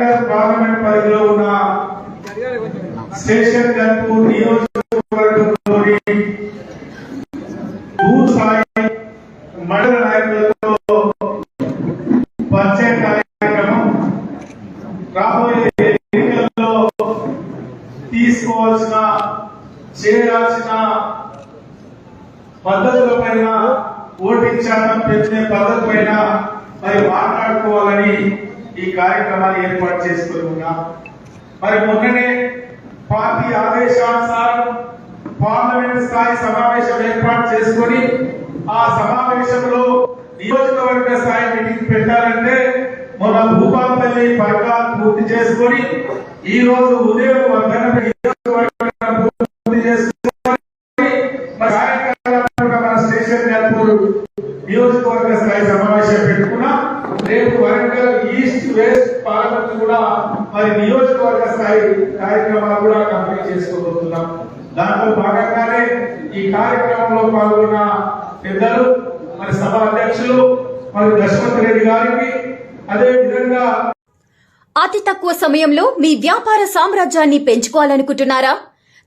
Karimnagar parliament పరిధిలో ఉన్న station గంపు నియోజకవర్గంలోని మండల నాయకులతో పరిచయ కార్యక్రమం రాబోయే ఎన్నికల్లో తీసుకోవాల్సిన చేయాల్సిన పద్ధతుల పైన ఓటింగ్ శాతం పెంచే పద్ధతి పైన మరి మాట్లాడుకోవాలని ఈ కార్యక్రమాన్ని ఏర్పాటు చేసుకుని ఉన్నాం. మరి మొన్ననే పార్టీ ఆదేశానుసారం పార్లమెంట్ స్థాయి సమావేశం ఏర్పాటు చేసుకొని ఆ సమావేశంలో నియోజకవర్గ స్థాయి మీటింగ్ పెట్టాలంటే మొన్న భూపాలపల్లి పథకాలు పూర్తి చేసుకొని ఈ రోజు ఉదయం వర్ధన నియోజకవర్గం పూర్తి చేసుకుని మరి కార్యక్రమంగా మన స్టేషన్ గల్పూర్ నియోజకవర్గ స్థాయి సమావేశం పెట్టుకున్నాం రేపు వరంగల్ ఈస్ట్ వెస్ట్ పార్లమెంట్ కూడా మరి నియోజకవర్గ స్థాయి కార్యక్రమాలు కూడా కంప్లీట్ చేసుకోబోతున్నాం. దాంట్లో భాగంగానే ఈ కార్యక్రమంలో పాల్గొన్న పెద్దలు మరి సభ అధ్యక్షులు మరి దశరథ్ రెడ్డి గారికి అదే విధంగా అతి తక్కువ సమయంలో మీ వ్యాపార సామ్రాజ్యాన్ని పెంచుకోవాలనుకుంటున్నారా?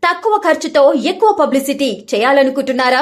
తక్కువ ఖర్చుతో ఎక్కువ పబ్లిసిటీ చేయాలనుకుంటున్నారా?